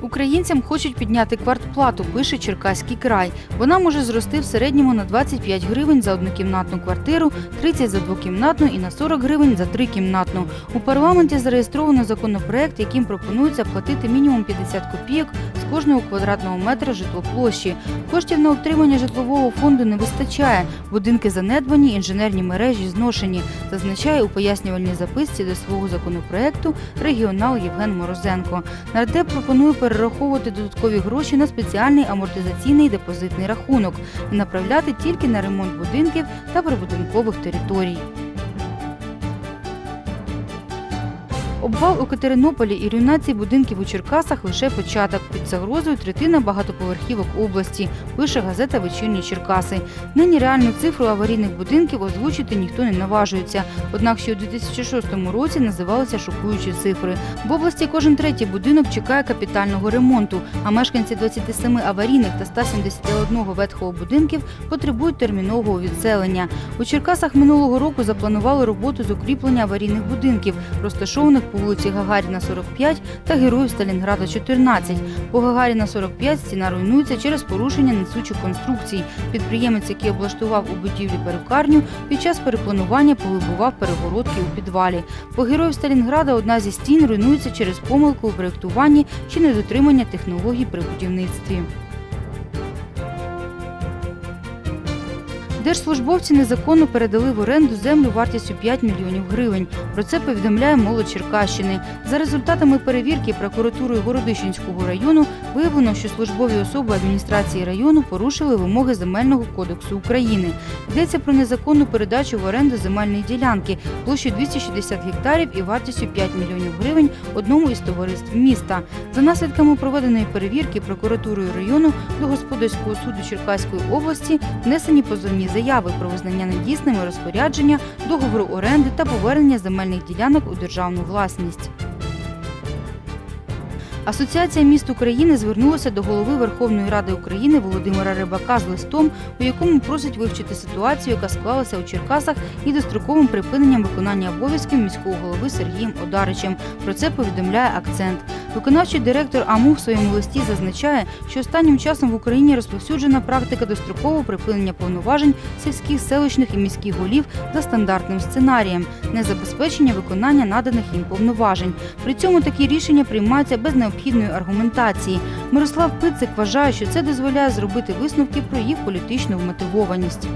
Українцям хочуть підняти квартплату, пише Черкаський край. Вона може зрости в середньому на 25 гривень за однокімнатну квартиру, 30 за двокімнатну і на 40 гривень за трикімнатну. У парламенті зареєстровано законопроект, яким пропонується платити мінімум 50 копійок кожного квадратного метра житлоплощі. Коштів на утримання житлового фонду не вистачає. Будинки занедбані, інженерні мережі зношені, зазначає у пояснювальній записці до свого законопроекту регіонал Євген Морозенко. Нардеп пропонує перераховувати додаткові гроші на спеціальний амортизаційний депозитний рахунок і направляти тільки на ремонт будинків та прибудинкових територій. Обвал у Катеринополі і руйнації будинків у Черкасах лише початок. Під загрозою третина багатоповерхівок області, пише газета Вечірні Черкаси. Нині реальну цифру аварійних будинків озвучити ніхто не наважується. Однак ще у 2006 році називалися шокуючі цифри. В області кожен третій будинок чекає капітального ремонту, а мешканці 27 аварійних та 171 ветхого будинків потребують термінового відселення. У Черкасах минулого року запланували роботу з укріплення аварійних будинків, розташованих по вулиці Гагаріна 45 та Героїв Сталінграда 14. По Гагаріна 45 стіна руйнується через порушення несучих конструкцій. Підприємець, який облаштував у будівлі перукарню, під час перепланування повибував перегородки у підвалі. По Героїв Сталінграда одна зі стін руйнується через помилку у проєктуванні чи недотримання технологій при будівництві. Держслужбовці незаконно передали в оренду землю вартістю 5 мільйонів гривень. Про це повідомляє молодь Черкащини. За результатами перевірки прокуратурою Городищенського району виявлено, що службові особи адміністрації району порушили вимоги Земельного кодексу України. Йдеться про незаконну передачу в оренду земельної ділянки площею 260 гектарів і вартістю 5 мільйонів гривень одному із товариств міста. За наслідками проведеної перевірки прокуратурою району до господарського суду Черкаської області внесені позовні заяви про визнання недійсними розпорядження, договору оренди та повернення земельних ділянок у державну власність. Асоціація міст України звернулася до голови Верховної Ради України Володимира Рибака з листом, у якому просить вивчити ситуацію, яка склалася у Черкасах і достроковим припиненням виконання обов'язків міського голови Сергієм Одаричем. Про це повідомляє акцент. Виконавчий директор АМУ в своєму листі зазначає, що останнім часом в Україні розповсюджена практика дострокового припинення повноважень сільських, селищних і міських голів за стандартним сценарієм, незабезпечення виконання наданих їм повноважень. При цьому такі рішення приймаються без необхідної аргументації. Мирослав Пицик вважає, що це дозволяє зробити висновки про їх політичну вмотивованість.